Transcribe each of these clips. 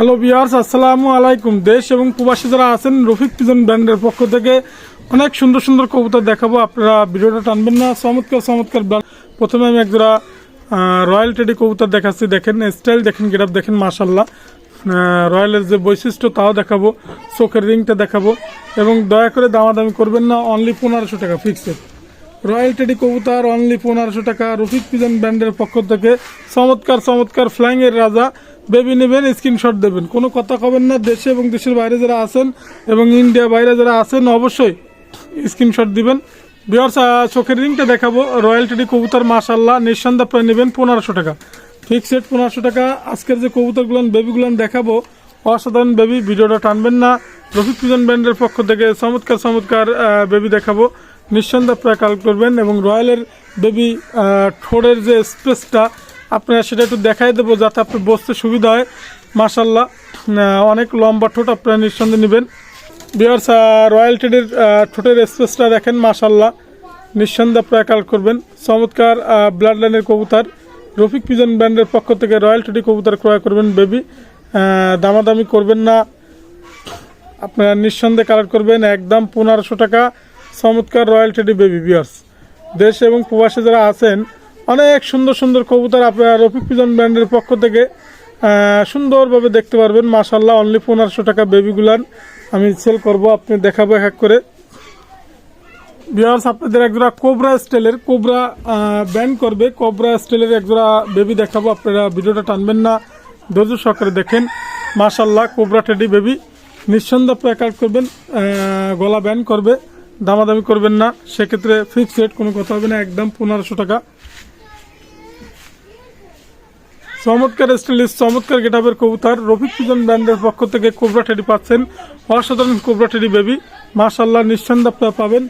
Hello বিয়ার্স আসসালামু আলাইকুম। দেশ এবং প্রবাসী যারা আছেন, রফিক পিজন ব্র্যান্ডের পক্ষ থেকে অনেক সুন্দর সুন্দর কবুতর দেখাবো। আপনারা ভিডিওটা টানবেন না। চমৎকার চমৎকার প্রথমে আমি একজোড়া রয়্যাল টেডি কবুতর দেখাচ্ছি। দেখেন স্টাইল দেখেন গেটআপ দেখেন মাশাল্লাহ রয়্যালের যে বৈশিষ্ট্য, তাও দেখাবো। চোখের রিংটা দেখাবো। এবং দয়া করে দামাদামি করবেন না। অনলি পনেরোশো টাকা ফিক্সড রয়্যাল টেডি কবুতর অনলি পনেরোশো টাকা। রফিক পিজন ব্র্যান্ডের পক্ষ থেকে চমৎকার চমৎকার ফ্লাইং এর রাজা। বেবি নেবেন স্ক্রিনশট দেবেন। কোনো কথা কবেন না, দেশে এবং দেশের বাইরে যারা আছেন এবং ইন্ডিয়া বাইরে যারা আছেন, অবশ্যই স্ক্রিনশট দিবেন। বিয়ার্স চোখের রিংটা দেখাবো। রয়্যাল টেডি কবুতর মাশাল্লাহ নিঃসন্দেহ প্রায় নেবেন পনেরোশো টাকা। ফিক্সড পনেরোশো টাকা। আজকের যে কবুতরগুলো বেবিগুলো দেখাবো, অসাধারণ বেবি ভিডিওটা টানবেন না। রফিক পিজন ব্র্যান্ডের পক্ষ থেকে চমৎকার চমৎকার বেবি দেখাবো। নিঃসন্দেহ প্রায় কালেক্ট করবেন এবং রয়্যালের বেবি ঠোঁটের যে স্পেসটা আপনারা সেটা একটু দেখাই দেবো যাতে আপনি বসতে সুবিধা হয়। মাসাল্লাহ অনেক লম্বা ঠোঁট আপনারা নিঃসন্দেহে নেবেন। বিয়ার্স রয়্যাল টেডির ঠোঁটের স্পেসটা দেখেন মাসাল্লাহ নিঃসন্দেহে প্রায় কালেক্ট করবেন। চমৎকার ব্লাড লাইনের কবুতার। রফিক পিজন ব্র্যান্ডের পক্ষ থেকে রয়্যাল টেডি কবুতর ক্রয় করবেন বেবি দামাদামি করবেন না। আপনারা নিঃসন্দেহে কালেক্ট করবেন, একদম পনেরোশো টাকা। চমৎকার রয়্যাল টেডি বেবি বিয়ার্স। দেশ এবং প্রবাসী যারা আছেন, অনেক সুন্দর সুন্দর কবুতর আপনারা রফিক পিজন ব্র্যান্ডের পক্ষ থেকে সুন্দরভাবে দেখতে পারবেন। মাশাল্লাহ অনলি পনেরোশো টাকা বেবিগুলান আমি সেল করব, আপনি দেখাবো এক এক করে। বিয়ার্স, আপনাদের একজোড়া কোবরা স্টাইলের কোবরা ব্যান্ড করবে। কোবরা স্টাইলের একজোড়া বেবি দেখাবো, আপনারা ভিডিওটা টানবেন না, ধৈর্য সহকারে দেখেন। মাশাল্লাহ কোবরা টেডি বেবি, নিঃসন্দেহ প্যাকার্ড করবেন গলা ব্যান করবে। দামাদামি করবেন না। সেক্ষেত্রে ফিক্সড রেট কোনো কথা হবে না, একদম পনেরোশো টাকা। চমৎকার স্টাইলিশ চমৎকার গেটাবের কবুতর। রফিক পিজন ব্র্যান্ডের পক্ষ থেকে কোবরা টেডি পাচ্ছেন। অসাধারণ কোবরা টেডি বেবি মাশাল্লাহ নিঃসন্দেহ আপনারা পাবেন।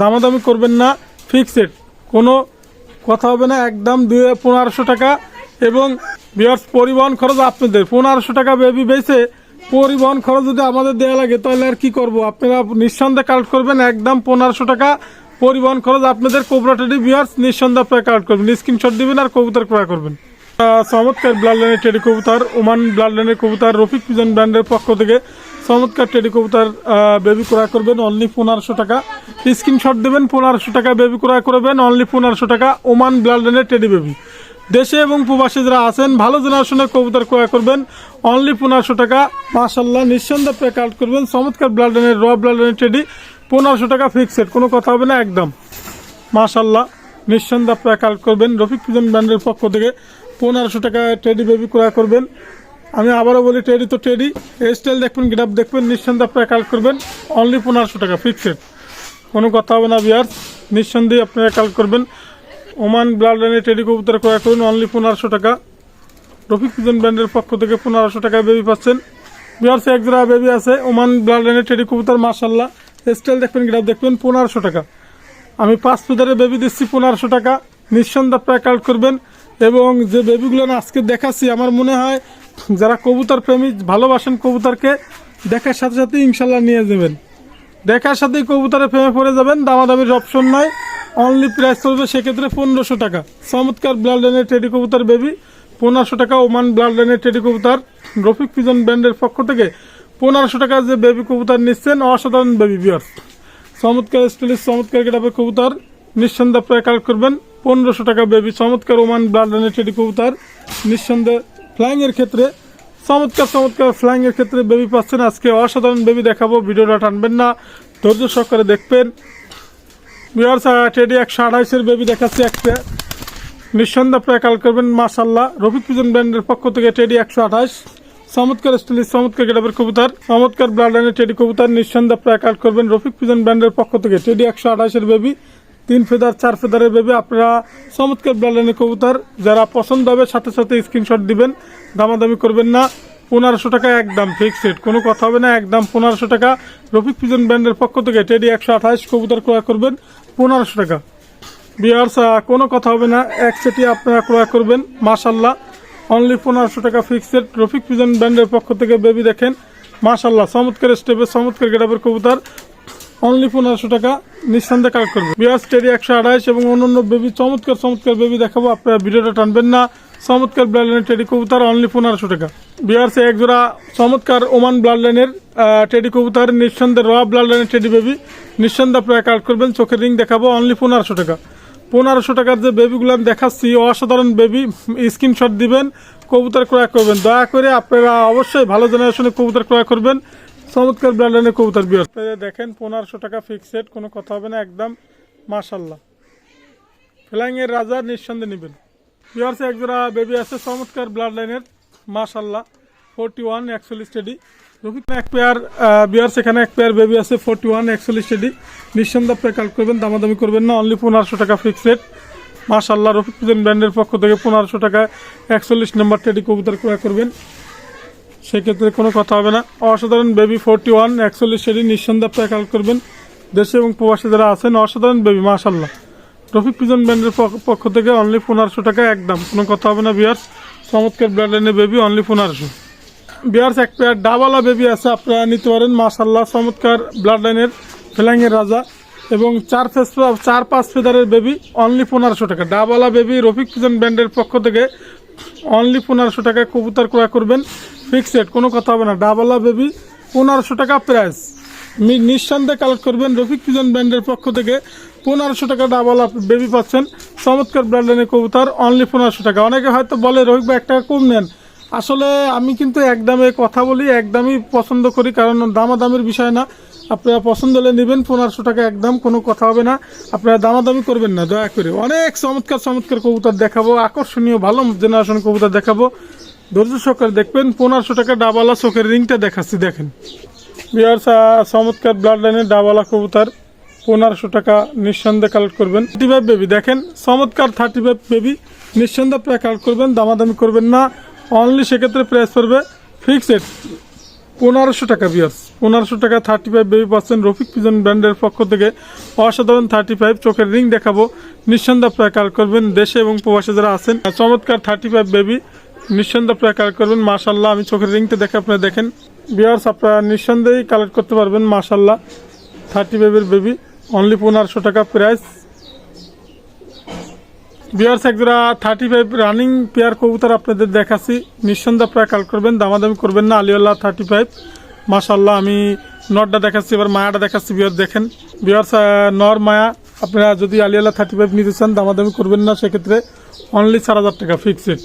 দামাদামি করবেন না ফিক্সড কোনো কথা হবে না, একদম দুই পনেরোশো টাকা। এবং বিয়ার্স পরিবহন খরচ আপনাদের। পনেরোশো টাকা বেবি বেছে পরিবহন খরচ যদি আমাদের দেওয়া লাগে, তাহলে আর কি করব? আপনারা নিঃসন্দেহে কালেক্ট করবেন, একদম পনেরোশো টাকা পরিবহন খরচ আপনাদের কোবরা টেডি বিয়ার্স নিঃসন্দেহে আপনারা কালেক্ট করবেন। স্ক্রিনশট দিবেন আর কবুতর ক্রয় করবেন। চমৎকার ব্লাড লাইনের টেডি কবুতর ওমান ব্লাড লাইনের কবুতর, রফিক পিজন ব্র্যান্ডের পক্ষ থেকে চমৎকার টেডি কবুতর বেবি ক্রয় করবেন অনলি পনেরোশো টাকা। স্ক্রিনশট দেবেন, পনেরোশো টাকা বেবি ক্রয় করবেন অনলি পনেরোশো টাকা ওমান ব্লাড লাইনের টেডি বেবি দেশে এবং প্রবাসী যারা আছেন, ভালো জেনারেশনের কবুতর ক্রয় করবেন। অনলি পনেরোশো টাকা। মাশাল্লাহ নিঃসন্দেহে পে কালেক্ট করবেন। চমৎকার ব্লাড লাইনের র ব্লাড লাইনের টেডি পনেরোশো টাকা ফিক্সড কোনো কথা হবে না, একদম। মাশাল্লাহ নিঃসন্দেহে আপনারা কালেক্ট করবেন। রফিক পিজন ব্র্যান্ডের পক্ষ থেকে পনেরোশো টাকা টেডি বেবি ক্রয় করবেন। আমি আবারও বলি টেডি তো টেডি স্টাইল দেখবেন গেটআপ দেখবেন, নিঃসন্দেহে আপনারা করবেন। অনলি পনেরোশো টাকা ফিক্সড কোনো কথা হবে না বিয়ার নিঃসন্দেহে আপনারা কালেক্ট করবেন। ওমান ব্লাড লাইনের টেডি কবুতর ক্রয় করুন অনলি পনেরোশো টাকা। রফিক পিজন ব্র্যান্ডের পক্ষ থেকে পনেরোশো টাকায় বেবি পাচ্ছেন। বিয়ার্সে এক জোড়া বেবি আছে, ওমান ব্লাড লাইনের টেডি কবুতর মার্শাল্লাহ স্টাইল দেখবেন গেটআপ দেখবেন, পনেরোশো টাকা। আমি পাঁচ ফিদারে বেবি দিচ্ছি, পনেরোশো টাকা। নিঃসন্দেহে আপনারা কালেক্ট করবেন। এবং যে বেবিগুলো আজকে দেখাচ্ছি, আমার মনে হয় যারা কবুতর প্রেমী, ভালোবাসেন কবুতরকে, দেখার সাথে সাথে ইনশাল্লাহ নিয়ে যাবেন। দেখার সাথেই কবুতরে প্রেমে পড়ে যাবেন, দামাদামির অপশন নয় অনলি প্রাইস চলবে সেক্ষেত্রে পনেরোশো টাকা। চমৎকার ব্লাড লাইনের টেডি কবুতর বেবি পনেরোশো টাকা ওমান ব্লাড লাইনের টেডি কবুতর রফিক পিজন ব্র্যান্ডের পক্ষ থেকে পনেরোশো টাকা যে বেবি কবুতর নিচ্ছেন, অসাধারণ বেবি বিয়ার্স চমৎকার স্টাইলিশ চমৎকার গেটাপের কবুতর নিঃসন্দেহে আপনারা কালেক্ট করবেন। পনেরোশো টাকা বেবি চমৎকার ওমান ব্লাড লাইনের টেডি কবুতর নিঃসন্দেহে ফ্লাইংয়ের ক্ষেত্রে, চমৎকার চমৎকার ফ্লাইংয়ের ক্ষেত্রে বেবি পাচ্ছেন। আজকে অসাধারণ বেবি দেখাবো, ভিডিওটা টানবেন না। ধৈর্য সহকারে দেখবেন। একশো বেবি দেখাচ্ছি করবেন ব্র্যান্ডের পক্ষ থেকে একশো চমৎকার চমৎকার চমৎকার করবেন, রফিক পক্ষ থেকে একশো বেবি তিন ফেদার চার ফেদারের বেবি আপনারা চমৎকার যারা পছন্দ হবে, সাথে সাথে স্ক্রিনশট দিবেন। দামাদামি করবেন না। পনেরোশো টাকা একদম ফিক্সড কোনো কথা হবে না, একদম পনেরোশো টাকা। রফিক পিজন ব্র্যান্ডের পক্ষ থেকে টেডি একশো আঠাশ কবুতর ক্রয় করবেন। পনেরোশো টাকা। বিয়ার্স কোনো কথা হবে না, এক সেটি আপনারা ক্রয় করবেন। মাশাল্লাহ অনলি পনেরোশো টাকা ফিক্সড রফিক পিজন ব্র্যান্ডের পক্ষ থেকে বেবি দেখেন। মাশাল্লাহ, চমৎকার স্টেপে চমৎকার গেটাপের কবুতার। অনলি পনেরোশো টাকা, নিঃসন্দেহে কাজ করবে বিয়ার্স টেরি একশো আড়াইশ এবং অন্য অন্য বেবি, চমৎকার চমৎকার বেবি দেখাবো। আপনারা ভিডিওটা টানবেন না। চমৎকার ব্লাড লাইনের টেডি কবুতর অনলি পনেরোশো টাকা। বিহারসে এক জোড়া চমৎকার ওমান ব্লাড লাইনের টেডি কবুতর, নিঃসন্দেহে র ব্লাড লাইনের টেডি বেবি নিঃসন্দেহে আপনারা কার্ড করবেন, চোখের রিং দেখাবো অনলি পনেরোশো টাকা। পনেরোশো টাকার যে বেবিগুলো আমি দেখাচ্ছি, অসাধারণ বেবি স্ক্রিনশট দিবেন, কবুতর ক্রয় করবেন। দয়া করে আপনারা অবশ্যই ভালো জেনারেশনে কবুতর ক্রয় করবেন। চমৎকার ব্র্যান্ডের কবুতর বিয়ার দেখেন, পনেরোশো টাকা ফিক্সড কোনো কথা হবে না, একদম মাশাল্লাহ ফ্লাইংয়ের রাজা, নিঃসন্দেহে নেবেন। বিয়ার্স এক জোড়া বেবি আছে, চমৎকার ব্লাড লাইনের মাশাল্লাহ ফোরটি ওয়ান একচল্লিশ স্টেডি রফিক এক পেয়ার বিয়ার্স এখানে এক পেয়ার বেবি আছে ফোরটি ওয়ান একচল্লিশ স্টেডি নিঃসন্দেহে আপনি কাল করবেন, দামাদামি করবেন না অনলি পনেরোশো টাকা ফিক্স রেট মাশাল্লাহ রফিক পুজেন ব্র্যান্ডের পক্ষ থেকে পনেরোশো টাকা একচল্লিশ নম্বর টেডি কবুতর ক্রয় করবেন। সেক্ষেত্রে কোনো কথা হবে না। অসাধারণ বেবি ফোরটি ওয়ান একচল্লিশ সেটি নিঃসন্দেহে আপনি করবেন। দেশে এবং প্রবাসী যারা আছেন, অসাধারণ বেবি মাশাল্লাহ রফিক পিজন ব্র্যান্ডের পক্ষ- থেকে অনলি পনেরোশো টাকা একদম কোনো কথা হবে না বিয়ার্স চমৎকার ব্র্যান্ডের বেবি অনলি পনেরোশো বিয়ার্স এক পেয়ার ডাবালা বেবি আছে, আপনারা নিতে পারেন। মাশাল্লাহ চমৎকার ব্লাড লাইনের ফেলাইংয়ের রাজা। এবং চার ফেস চার পাঁচ ফেদারের বেবি অনলি পনেরোশো টাকা। ডাবালা বেবি রফিক পিজন ব্র্যান্ডের পক্ষ থেকে অনলি পনেরোশো টাকায় কবুতর ক্রয় করবেন। ফিক্সড কোনো কথা হবে না। ডাবালা বেবি পনেরোশো টাকা প্রাইস নিঃসন্দেহে কালেক্ট করবেন। রফিক পিজন ব্র্যান্ডের পক্ষ থেকে পনেরোশো টাকা ডাবালা বেবি পাচ্ছেন। চমৎকার ব্র্যান্ডের কবুতর অনলি পনেরোশো টাকা। অনেকে হয়তো বলে, রফিক ভাই, এক টাকা কম নেন। আসলে আমি কিন্তু একদমে কথা বলি একদমই পছন্দ করি, কারণ দামাদামির বিষয় না। আপনারা পছন্দ হলে নেবেন, পনেরোশো টাকা একদম, কোনো কথা হবে না। আপনারা দামাদামি করবেন না, দয়া করে। অনেক চমৎকার চমৎকার কবুতর দেখাবো, আকর্ষণীয়, ভালো জেনারেশন কবুতর দেখাবো। ধৈর্য সহকারে দেখবেন, পনেরোশো টাকা ডাবালা চোখের রিংটা দেখাচ্ছি, দেখেন। বিয়ার্স চমৎকার ব্লাড লাইনের ডাবালা কবুতর। পনেরোশো টাকা নিঃসন্দেহে কালেক্ট করবেন। থার্টি ফাইভ বেবি দেখেন, চমৎকার থার্টি ফাইভ বেবি নিঃসন্দেহে প্রায় কালেক্ট করবেন, দামাদামি করবেন না। অনলি সেক্ষেত্রে প্রাইস পড়বে ফিক্সড পনেরোশো টাকা বিয়ার্স পনেরোশো টাকা থার্টি ফাইভ বেবি পাচ্ছেন রফিক পিজন ব্র্যান্ডের পক্ষ থেকে। অসাধারণ থার্টি ফাইভ চোখের রিং দেখাবো। নিঃসন্দেহে প্রায় কালেক্ট করবেন দেশে এবং প্রবাসে যারা আছেন। চমৎকার থার্টি ফাইভ বেবি নিঃসন্দেহে প্রায় কালেক্ট করবেন। মাশাল্লাহ আমি চোখের রিংটা দেখে আপনারা দেখেন। বিয়ার্স আপনারা নিঃসন্দেহেই কালেক্ট করতে পারবেন মাশাল্লাহ থার্টি ফাইভের বেবি অনলি পনেরোশো টাকা প্রাইস বিয়ার্স একজোড়া থার্টি ফাইভ রানিং পেয়ার কবুতর আপনাদের দেখাচ্ছি। নিঃসন্দেহে আপনারা কাল করবেন, দামাদামি করবেন না, আলিউল্লাহ থার্টি ফাইভ মাশাল্লাহ আমি নটটা দেখাচ্ছি, এবার মায়াটা দেখাচ্ছি বিয়ার দেখেন। বিয়ার্স নর মায়া, আপনারা যদি আলিউল্লাহ থার্টি ফাইভ নিতে চান, দামাদামি করবেন না, সেক্ষেত্রে অনলি চার হাজার টাকা ফিক্সড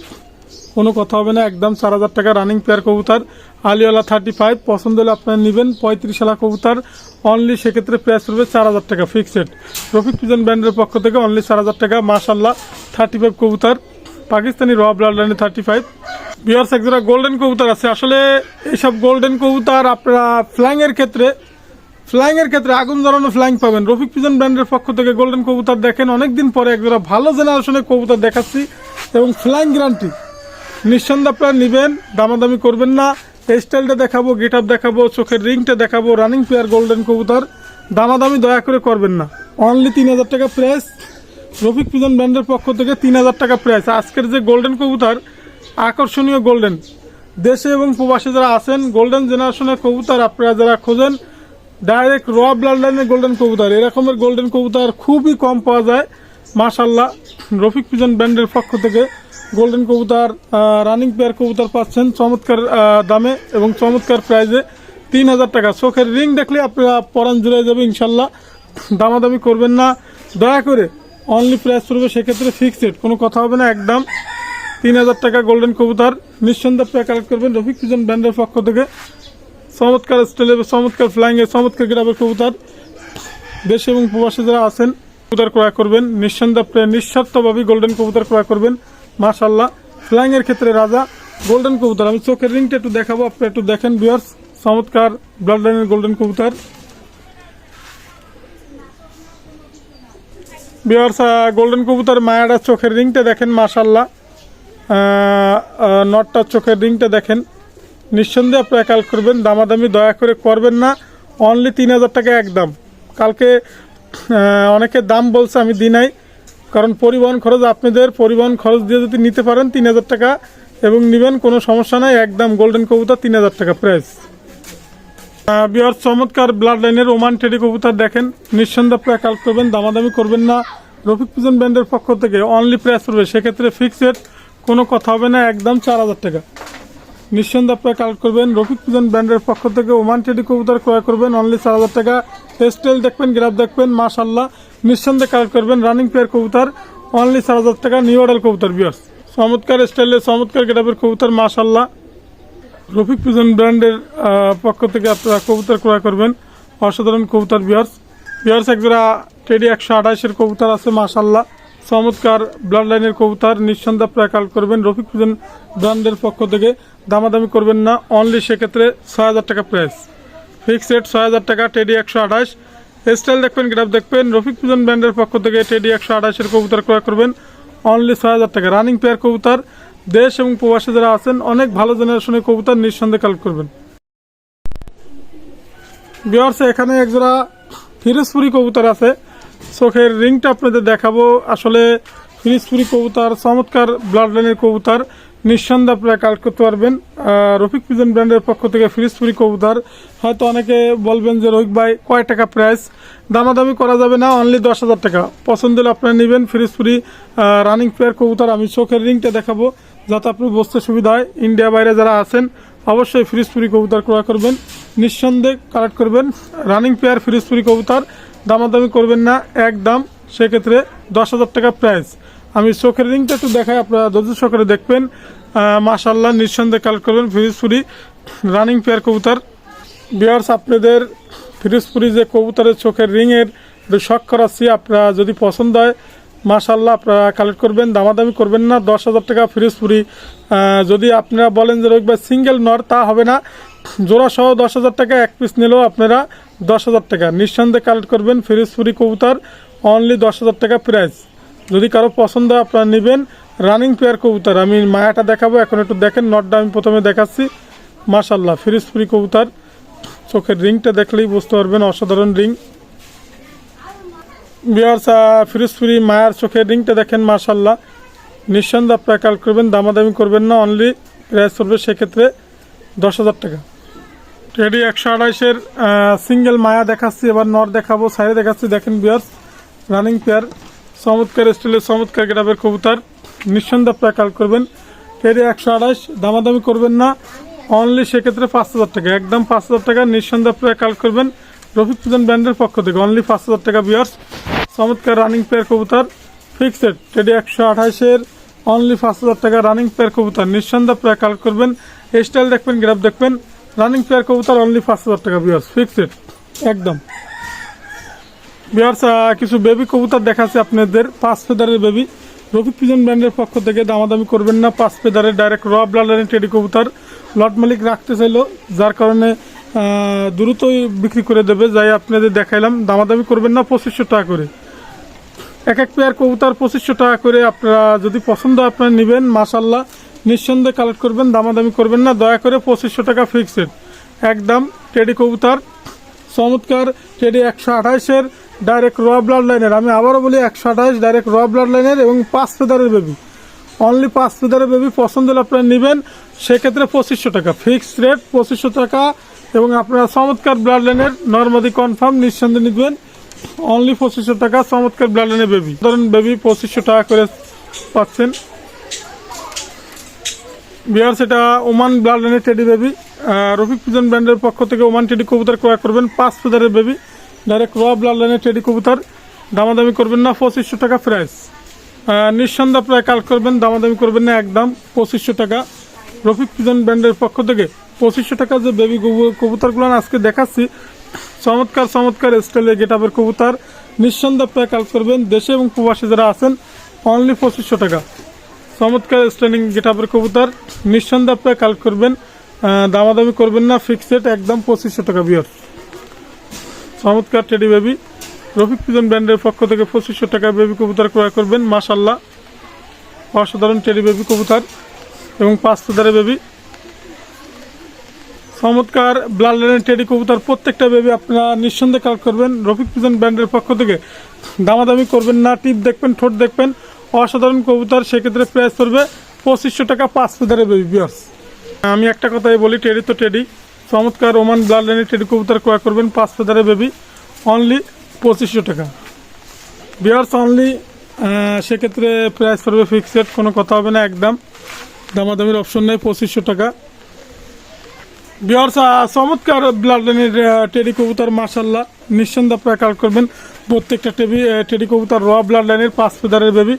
কোনো কথা হবে না, একদম চার হাজার টাকা রানিং পেয়ার কবুতর। আলিওয়ালা থার্টি ফাইভ পছন্দ হলে আপনারা নেবেন পঁয়ত্রিশ আলা কবুতর। অনলি সেক্ষেত্রে প্রাইস পড়বে চার হাজার টাকা ফিক্সড রফিক পিজন ব্র্যান্ডের পক্ষ থেকে অনলি চার হাজার টাকা। মাশাল্লাহ থার্টি ফাইভ কবুতর। পাকিস্তানি র ব্লাড লাইনে থার্টি ফাইভ বিয়ার্স একজোড়া গোল্ডেন কবুতর আছে। আসলে এইসব গোল্ডেন কবুতর আপনারা ফ্ল্যাংয়ের ক্ষেত্রে ফ্ল্যাংয়ের ক্ষেত্রে আগুন জ্বালানো ফ্ল্যাং পাবেন। রফিক পিজন ব্র্যান্ডের পক্ষ থেকে গোল্ডেন কবুতর দেখেন। অনেকদিন পরে একজোড়া ভালো জেনারেশনের কবুতর দেখাচ্ছি। এবং ফ্ল্যাং গ্যারান্টি নিঃসন্দেহ আপনারা নেবেন, দামাদামি করবেন না। স্টাইলটা দেখাবো গেট আপ দেখাবো, চোখের রিংটা দেখাবো রানিং পেয়ার গোল্ডেন কবুতর। দামাদামি দয়া করে করবেন না। অনলি তিন হাজার টাকা প্রাইস রফিক পিজন ব্র্যান্ডের পক্ষ থেকে তিন হাজার টাকা প্রাইস আজকের যে গোল্ডেন কবুতর, আকর্ষণীয় গোল্ডেন দেশে এবং প্রবাসে যারা আছেন গোল্ডেন জেনারেশনের কবুতর আপনারা যারা খোঁজেন ডাইরেক্ট র ব্লাড লাইনের গোল্ডেন কবুতর। এরকমের গোল্ডেন কবুতর খুবই কম পাওয়া যায় মাশাল্লাহ রফিক পিজন ব্র্যান্ডের পক্ষ থেকে গোল্ডেন কবুতর রানিং পেয়ার কবুতর পাচ্ছেন। চমৎকার দামে এবং চমৎকার প্রাইজে তিন হাজার টাকা। চোখের রিং দেখলে আপনারা পরান জুড়ে যাবে, ইনশাল্লাহ। দামাদামি করবেন না। দয়া করে অনলি প্রাইস পড়বে সেক্ষেত্রে ফিক্সড কোনো কথা হবে না, একদম। তিন হাজার টাকা গোল্ডেন কবুতর নিঃসন্দেহে কালেক্ট করবেন। রফিক পিজন ব্র্যান্ডের পক্ষ থেকে। চমৎকার স্টাইলে চমৎকার ফ্লাইংয়ে চমৎকার গ্রামের কবুতর দেশ এবং প্রবাসী যারা আছেন কবুতর ক্রয় করবেন। নিঃসন্দেহে আপনি নিঃস্বার্থভাবে গোল্ডেন কবুতর ক্রয় করবেন। মাশাল্লাহ ফ্লাইং এর ক্ষেত্রে রাজা গোল্ডেন কবুতর আমি চোখের রিংটা একটু দেখাবো, আপনি একটু দেখেন বিয়ার্স চমৎকার ব্লাড লাইনের গোল্ডেন কবুতর বিয়ার্স গোল্ডেন কবুতর মায়াডা চোখের রিংটা দেখেন মাশাল্লাহ নটটার চোখের রিংটা দেখেন। নিঃসন্দেহে আপনারা কাল করবেন, দামাদামি দয়া করে করবেন না। অনলি তিন হাজার টাকা একদম। কালকে অনেকে দাম বলছে, আমি দিই নাই। কারণ পরিবহন খরচ, আপনাদের পরিবহন খরচ দিয়ে যদি নিতে পারেন তিন হাজার টাকা এবং নেবেন, কোনো সমস্যা নাই। একদম গোল্ডেন কবুতর তিন হাজার টাকা প্রাইস বিহার, চমৎকার ব্লাড লাইনের ওমান টেডি কবুতর দেখেন। নিঃসন্দেহে আপনারা কাল করবেন, দামাদামি করবেন না। রফিক পিজন ব্যান্ডের পক্ষ থেকে অনলি প্রাইস পড়বে। সেক্ষেত্রে ফিক্সড কোনো কথা হবে না, একদম চার হাজার টাকা। নিঃসন্দেহে আপনারা কালেক্ট করবেন, রফিক পিজন ব্র্যান্ডের পক্ষ থেকে ওমান টেডি কবুতর ক্রয় করবেন অনলি চার হাজার টাকা। স্টেল দেখবেন গ্রাফ দেখবেন মাশাল্লাহ নিঃসন্দেহে কালেক্ট করবেন রানিং পেয়ার কবুতর অনলি চার হাজার টাকা নিউ অর্ডার কবুতর বিয়ার্স চমৎকার স্টাইলে চমৎকার গ্রাফের কবুতর মাশাল্লাহ রফিক পিজন ব্র্যান্ডের পক্ষ থেকে আপনারা কবুতর ক্রয় করবেন। অসাধারণ কবুতর বিয়ার্স বিয়ার্স একজোড়া টেডি একশো আঠাশের কবুতর আছে মাশাল্লাহ চমৎকার ব্লাড লাইনের কবুতর, নিঃসন্দেহ প্রায় কাল করবেন। রফিক পিজন ব্র্যান্ডের পক্ষ থেকে দামাদামি করবেন না অনলি সেক্ষেত্রে ছয় হাজার টাকা প্রাইস ফিক্স রেট ছয় হাজার টাকা টেডি একশো আঠাশ। স্টাইল দেখবেন গ্রাফ দেখবেন, রফিক পিজন ব্র্যান্ডের পক্ষ থেকে টেডি একশো আঠাশের কবুতর ক্রয় করবেন। অনলি ছয় হাজার টাকা। রানিং পেয়ার কবুতর, দেশ এবং প্রবাসী যারা আছেন, অনেক ভালো জেনারেশনের কবুতর নিঃসন্দেহে কালেক্ট করবেন। বিহার্সে এখানে একজোড়া ফিরোজপুরি কবুতর আছে। চোখের রিংটা আপনাদের দেখাবো। আসলে ফিরোজপুরি কবুতর, চমৎকার ব্লাড লাইনের কবুতর। নিঃসন্দেহে আপনারা কালেক্ট করতে পারবেন। রফিক পিজন ব্র্যান্ডের পক্ষ থেকে ফিরোজপুরি কবুতর। হয়তো অনেকে বলবেন যে, রফিক ভাই, কয় টাকা প্রাইস দামাদামি করা যাবে না অনলি দশ হাজার টাকা। পছন্দ হলে আপনারা নেবেন ফিরোজপুরি রানিং পেয়ার কবুতর। আমি চোখের রিংটা দেখাবো, যাতে আপনার বসতে সুবিধা হয়। ইন্ডিয়া বাইরে যারা আছেন, অবশ্যই ফিরোজপুরি কবুতর ক্রয় করবেন। নিঃসন্দেহে কালেক্ট করবেন। রানিং পেয়ার ফিরোজপুরি কবুতর, দামাদামি করবেন না, একদম। সেক্ষেত্রে দশ হাজার টাকা প্রাইস আমি চোখের রিংটা একটু দেখাই, আপনারা ধৈর্য সহকারে দেখবেন। মাশাল্লাহ নিঃসন্দেহে কালেক্ট করবেন, ফিরোজপুরি রানিং পেয়ার কবুতর। বিয়ার্স আপনাদের ফিরোজপুরি যে কবুতরের চোখের রিংয়ের শখ করাচ্ছি, আপনারা যদি পছন্দ হয় মাশাল্লাহ আপনারা কালেক্ট করবেন, দামাদামি করবেন না। দশ হাজার টাকা ফিরোজপুরি যদি আপনারা বলেন যে রোগ সিঙ্গেল নর তা হবে না। জোড়া সহ দশ হাজার টাকা, এক পিস নিলেও আপনারা দশ হাজার টাকা। নিঃসন্দেহে কালেক্ট করবেন ফিরোজপুরি কবুতর অনলি দশ হাজার টাকা প্রাইস যদি কারও পছন্দ আপনারা নেবেন। রানিং পেয়ার কবুতর, আমি মায়াটা দেখাবো, এখন একটু দেখেন, নটটা আমি প্রথমে দেখাচ্ছি। মাশাল্লাহ ফিরোজপুরি কবুতর। চোখের রিংটা দেখলেই বুঝতে পারবেন, অসাধারণ রিং। বিয়ার্স ফিরোজপুরি মায়ার চোখের রিংটা দেখেন মাশাল্লাহ নিঃসন্দেহে আপনারা কাল করবেন, দামাদামি করবেন না অনলি প্রাইস পড়বে সেক্ষেত্রে দশ হাজার টাকা। টেডি একশো আড়াইশের সিঙ্গেল মায়া দেখাচ্ছি, এবার নর দেখাবো, সাইডে দেখাচ্ছি, দেখেন বিয়ার্স রানিং পেয়ার চমৎকার স্টিলের চমৎকার গ্রাফের কবুতর। নিঃসন্দেহ আপনারা করবেন। টেডি একশো আড়াইশ, দামাদামি করবেন না। অনলি সেক্ষেত্রে পাঁচ হাজার টাকা। একদম পাঁচ হাজার টাকা। নিঃসন্দেহে আপনারা করবেন। রফিক পূজন ব্র্যান্ডের পক্ষ থেকে। অনলি পাঁচ হাজার টাকা বিয়ার্স চমৎকার রানিং পেয়ার কবুতর। ফিক্সড টেডি একশো আঠাশের অনলি পাঁচ হাজার টাকা রানিং পেয়ার কবুতর। নিঃসন্দেহ আপনারা কাল করবেন। স্টাইল দেখবেন গ্রাফ দেখবেন। রানিং পেয়ার কবুতর অনলি পাঁচ হাজার টাকা বিয়ার্স ফিক্সড একদম। বিয়ার্স কিছু বেবি কবুতর দেখাচ্ছে আপনাদের। পাঁচ ফেদারের বেবি রফিক পিজন ব্র্যান্ডের পক্ষ থেকে দামাদামি করবেন না। পাঁচ ফেদারের ডাইরেক্ট র ব্লাডারের টেডি কবুতর। লট মালিক রাখতে চাইলো, যার কারণে দ্রুতই বিক্রি করে দেবে, যাই আপনাদের দেখাইলাম। দামাদামি করবেন না, পঁচিশশো টাকা করে। এক এক পেয়ার কবুতর পঁচিশশো টাকা করে আপনারা যদি পছন্দ আপনারা নেবেন মাসাল্লাহ নিঃসন্দেহে কালেক্ট করবেন, দামাদামি করবেন না। দয়া করে পঁচিশশো টাকা ফিক্সড একদম টেডি কবুতর। চমৎকার টেডি একশো আঠাইশের ডাইরেক্ট র ব্লাড লাইনের আমি আবারও বলি, একশো আঠাইশ ডাইরেক্ট র ব্লাড লাইনের এবং পাঁচ ফেদারের বেবি অনলি পাঁচ ফেদারের বেবি পছন্দ হলে আপনারা নেবেন। সেক্ষেত্রে পঁচিশশো টাকা। ফিক্সড রেট পঁচিশশো টাকা এবং আপনারা চমৎকার ব্লাড লাইনের নর্মাদি কনফার্ম নিঃসন্দেহে নিবেন। অনলি পঁচিশশো টাকা চমৎকার ব্লাড লাইনের বেবি ধরেন বেবি পঁচিশশো টাকা করে পাচ্ছেন। বিহার সেটা ওমান ব্লাড লাইনের টেডি বেবি রফিক পিজন ব্র্যান্ডের পক্ষ থেকে ওমান টেডি কবুতর ক্রয় করবেন পাঁচ ফেদারের বেবি ডাইরেক্ট র ব্লাড লাইনের টেডি কবুতর, দামাদামি করবেন না, পঁচিশশো টাকা প্রাইস নিঃসন্দেহ আপনারা কাল করবেন, দামাদামি করবেন না, একদম পঁচিশশো টাকা। রফিক পিজন ব্র্যান্ডের পক্ষ থেকে পঁচিশশো টাকা যে বেবি কবুতরগুলো আজকে দেখাচ্ছি, চমৎকার চমৎকার স্টাইলের গেট আপের কবুতর। নিঃসন্দেহে আপনারা কাল করবেন, দেশে এবং প্রবাসী যারা আছেন অনলি পঁচিশশো টাকা। চমৎকার স্ট্যান্ডিং গেট আপের কবুতর, নিঃসন্দেহে আপনারা কাল করবেন দামাদামি করবেন না ফিক্সড একদম পঁচিশশো টাকা বিয়ার চমৎকার টেডি বেবি রফিক পিজন ব্র্যান্ডের পক্ষ থেকে পঁচিশশো টাকা বেবি কবুতর ক্রয় করবেন মাশাল্লাহ অসাধারণ টেডি বেবি কবুতর এবং পাঁচ ফেদারের বেবি চমৎকার ব্লাড লাইনের টেডি কবুতর, প্রত্যেকটা বেবি আপনারা নিঃসন্দেহে কালেক্ট করবেন। রফিক পিজন ব্র্যান্ডের পক্ষ থেকে দামাদামি করবেন না, টিপ দেখবেন, ঠোঁট দেখবেন। অসাধারণ কবুতর, সেক্ষেত্রে প্রাইস পড়বে পঁচিশশো টাকা, পাঁচ ফেদারের বেবি বিয়ার্স আমি একটা কথাই বলি টেডি তো টেডি চমৎকার ওমান ব্লাড লাইনের টেডি কবুতর ক্রয় করবেন পাঁচ ফেদারের বেবি অনলি পঁচিশশো টাকা। বিয়ার্স অনলি সেক্ষেত্রে প্রাইস পড়বে ফিক্সড কোনো কথা হবে না, একদম। দামাদামির অপশন নেই, পঁচিশশো টাকা। বিহার চমৎকার ব্লাড লাইনের টেডি কবুতর মার্শাল্লাহ নিঃসন্দেহে আপনারা কালেক্ট করবেন প্রত্যেকটা টেবি টেডি কবুতর র ব্লাড লাইনের পাঁচ ফেদারের বেবি।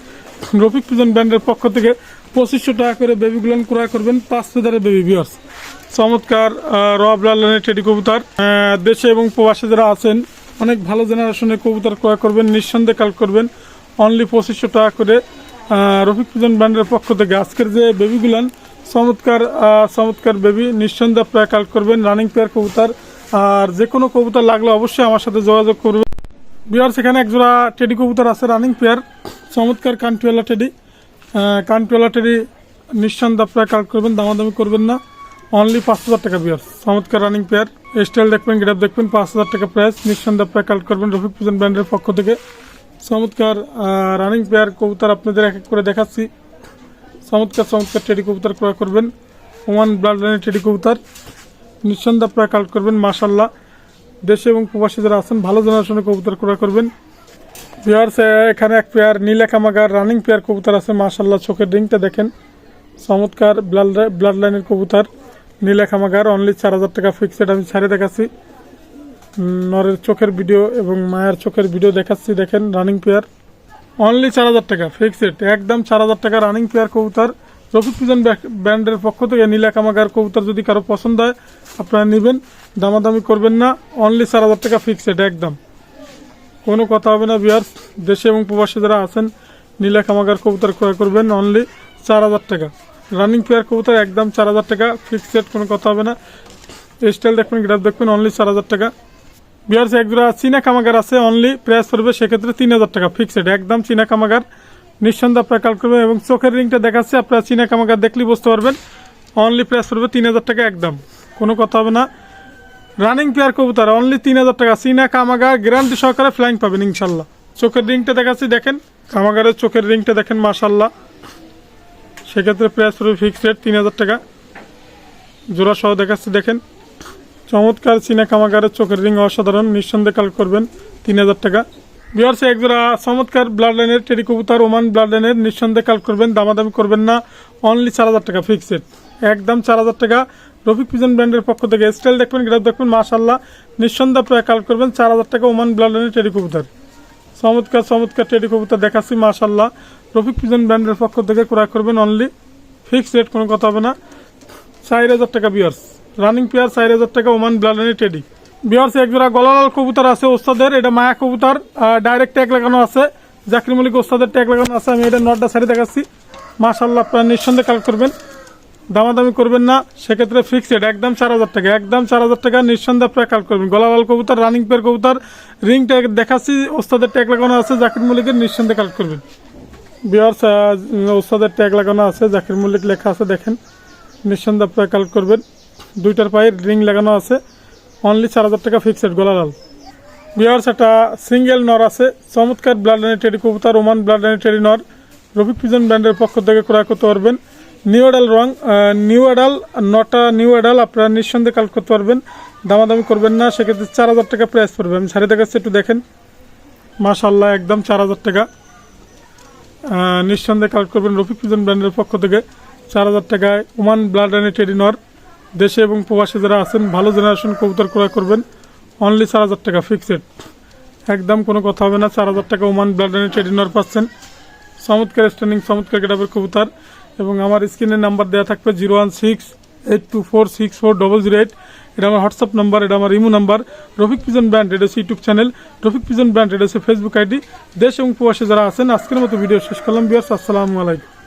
রফিক পিজন ব্র্যান্ডের পক্ষ থেকে পঁচিশশো টাকা করে বেবিগুলো ক্রয় করবেন, পাঁচ ফেদারের বেবি বিয়ার্স চমৎকার রব ব্লাড লাইনের টেডি কবুতর। দেশে এবং প্রবাসে যারা আছেন, অনেক ভালো জেনারেশনের কবুতর ক্রয় করবেন, নিঃসন্দেহে কালেক্ট করবেন। অনলি পঁচিশশো টাকা করে রফিক পিজন ব্র্যান্ডের পক্ষ থেকে আজকের যে বেবিগুলান চমৎকার চমৎকার বেবি নিঃসন্দেহ প্রায় কালেক্ট করবেন রানিং পেয়ার কবুতর। আর যে কোনো কবুতর লাগলে অবশ্যই আমার সাথে যোগাযোগ করবেন। বিহার সেখানে একজোড়া টেডি কবুতর আছে রানিং পেয়ার চমৎকার কান্টুয়ালা টেডি। কান্টুয়ালা টেডি নিঃসন্দেহে আপনারা কালেক্ট করবেন, দামাদামি করবেন না। অনলি পাঁচ হাজার টাকা বিয়ার। চমৎকার রানিং পেয়ার স্টাইল দেখবেন গ্রাফ দেখবেন, পাঁচ হাজার টাকা প্রাইস নিঃসন্দেহে আপনারা কালেক্ট করবেন রফিক পুজন ব্র্যান্ডের পক্ষ থেকে। চমৎকার রানিং পেয়ার কবুতর আপনাদের এক এক করে দেখাচ্ছি। চমৎকার চমৎকার টেডি কবুতর ক্রয় করবেন। ওমান ব্লাড লাইনের টেডি কবুতর। নিঃসন্দেহে আপনারা কালেক্ট করবেন মাশাল্লাহ দেশে এবং প্রবাসী যারা আছেন, ভালো জেনারেশনের কবুতর ক্রয় করবেন। বিহার এখানে এক পেয়ার নীলাকামাগার রানিং পেয়ার কবুতর আছে মাশাল্লাহ চোখের রিংটা দেখেন। চমৎকার ব্লাড ব্লাড লাইনের কবুতর নীলাকামাগার অনলি চার হাজার টাকা ফিক্সড আমি ছাড়ে দেখাচ্ছি। নরের চোখের ভিডিও এবং মায়ের চোখের ভিডিও দেখাচ্ছি, দেখেন রানিং পেয়ার অনলি চার হাজার টাকা ফিক্সড একদম চার হাজার টাকা রানিং পেয়ার কবুতর। রফিক পিজন ব্র্যান্ডের পক্ষ থেকে নীলা কামাগার কবুতর যদি কারও পছন্দ হয়, আপনারা নেবেন। দামাদামি করবেন না অনলি চার হাজার টাকা ফিক্সড একদম। কোনো কথা হবে না, বিহার। দেশে এবং প্রবাসী যারা আছেন, নীলা কামাগার কবুতর ক্রয় করবেন অনলি চার হাজার টাকা। রানিং পেয়ার কবুতর একদম চার হাজার টাকা ফিক্সড কোনো কথা হবে না। স্টাইল দেখবেন গ্রাফ দেখবেন অনলি চার হাজার টাকা। বিহার একজোড়া চীনা কামাগার আছে অনলি প্রাইস পড়বে সেক্ষেত্রে তিন হাজার টাকা ফিক্সড একদম চীনা কামাগার নিঃসন্দেহে আপনারা কাল করবেন এবং চোখের রিংটা দেখাচ্ছে, আপনারা চীনা কামাগার দেখলেই বুঝতে পারবেন। অনলি প্রাইস পড়বে তিন হাজার টাকা একদম। কোনো কথা হবে না। রানিং পেয়ার কবুতর অনলি তিন হাজার টাকা। চীনা কামাগার গ্যারান্টি সহকারে ফ্লাইং পাবেন, ইনশাল্লাহ। চোখের রিংটা দেখাচ্ছি, দেখেন। কামাগারের চোখের রিংটা দেখেন, মাশাল্লাহ। সেক্ষেত্রে প্রাইস পড়বে ফিক্সড রেট তিন হাজার টাকা। জোড়া সহ দেখাচ্ছি, দেখেন। চমৎকার চীনা কামাগারের চোখের রিং অসাধারণ। নিঃসন্দেহে কাল করবেন, তিন হাজার টাকা। বিহার্সে একজোড়া চমৎকার ব্লাড লাইনের টেরি কবুতর ওমান ব্লাড লাইনের নিঃসন্দেহে কাল করবেন, দামাদামি করবেন না। অনলি চার হাজার টাকা ফিক্সড একদম চার হাজার টাকা রফিক পিজন ব্র্যান্ডের পক্ষ থেকে স্টাইল দেখবেন, গ্রাফ দেখবেন মাশাল্লাহ নিঃসন্দেহে আপনারা কাল করবেন চার হাজার টাকা ওমান ব্লাড টেডি কবুতর। চমৎকার চমৎকার টেডি কবুতর দেখাচ্ছি মাশাল্লাহ রফিক পিজন ব্র্যান্ডের পক্ষ থেকে ক্রয় করবেন অনলি ফিক্সড রেট কোনো কথা হবে না। চার হাজার টাকা বিয়ার্স রানিং পেয়ার চার হাজার টাকা ওমান ব্লাডানি টেডি। বিয়ার্স একজোড়া গলালাল কবুতর আছে ওস্তাদের, এটা মায়া কবুতর। ডাইরেক্ট ট্যাগ লাগানো আছে। জাকির মলিক ওস্তাদের ট্যাগ লাগানো আছে, আমি এটা নটটা সারি দেখাচ্ছি। মাশাল্লাহ আপনারা নিঃসন্দেহে কালেক্ট করবেন। দামাদামি করবেন না, সেক্ষেত্রে ফিক্সড একদম চার হাজার টাকা, একদম চার হাজার টাকা নিঃসন্দেহে আপনারা কালেক্ট করবেন। গলালাল কবুতর রানিং পেয়ার কবুতর রিং ট্যাগ দেখাচ্ছি, ওস্তাদের ট্যাগ লাগানো আছে, জাকির মল্লিকের নিঃসন্দেহে কালেক্ট করবেন। বিয়ার্স ওস্তাদের ট্যাগ লাগানো আছে, জাকির মল্লিক লেখা আছে, দেখেন। নিঃসন্দেহে আপনারা কালেক্ট করবেন। দুইটার পায়ে রিং লাগানো আছে অনলি চার হাজার টাকা ফিক্সড গোলালাল বিয়ার্স একটা সিঙ্গেল নর আছে, চমৎকার ব্লাড লাইনের টেডি কবুতর ওমান ব্লাড লাইনের টেডি নর। রফিক পিজন ব্র্যান্ডের পক্ষ থেকে ক্রয় করতে পারবেন। নিউ এডাল রং নিউ এডাল নটা নিউ এডাল আপনারা নিঃসন্দেহে কালেক্ট করতে পারবেন দামাদামি করবেন না, সেক্ষেত্রে চার হাজার টাকা প্রাইস পড়বে। আমি ছাড়ে দেখাচ্ছি একটু দেখেন মাশাল্লাহ একদম চার হাজার টাকা। নিঃসন্দেহে কালেক্ট করবেন রফিক পিজন ব্র্যান্ডের পক্ষ থেকে চার হাজার টাকায় ওমান ব্লাড লাইনের টেডি নর দেশে এবং প্রবাসী যারা আছেন, ভালো জেনারেশন কবুতর ক্রয় করবেন অনলি চার হাজার টাকা ফিক্সড একদম কোনো কথা হবে না, চার হাজার টাকা ওমান ব্লাড লাইনের টেডি নর পাচ্ছেন। চমৎকার স্ট্যান্ডিং চমৎকার গেটাবের কবুতর। এবং আমার স্ক্রিনের নাম্বার দেওয়া থাকবে zero one six eight two four six four double zero eight. এটা আমার হোয়াটসঅ্যাপ নাম্বার, এটা আমার imo number. Rafiq pigeon brand এটা হচ্ছে YouTube channel. Rafiq pigeon brand এটা হচ্ছে ফেসবুক আইডি। দেশ এবং প্রবাসে যারা আছেন, আজকের মতো ভিডিও শেষ করলাম। বিয়ার্স আসসালামু আলাইকুম।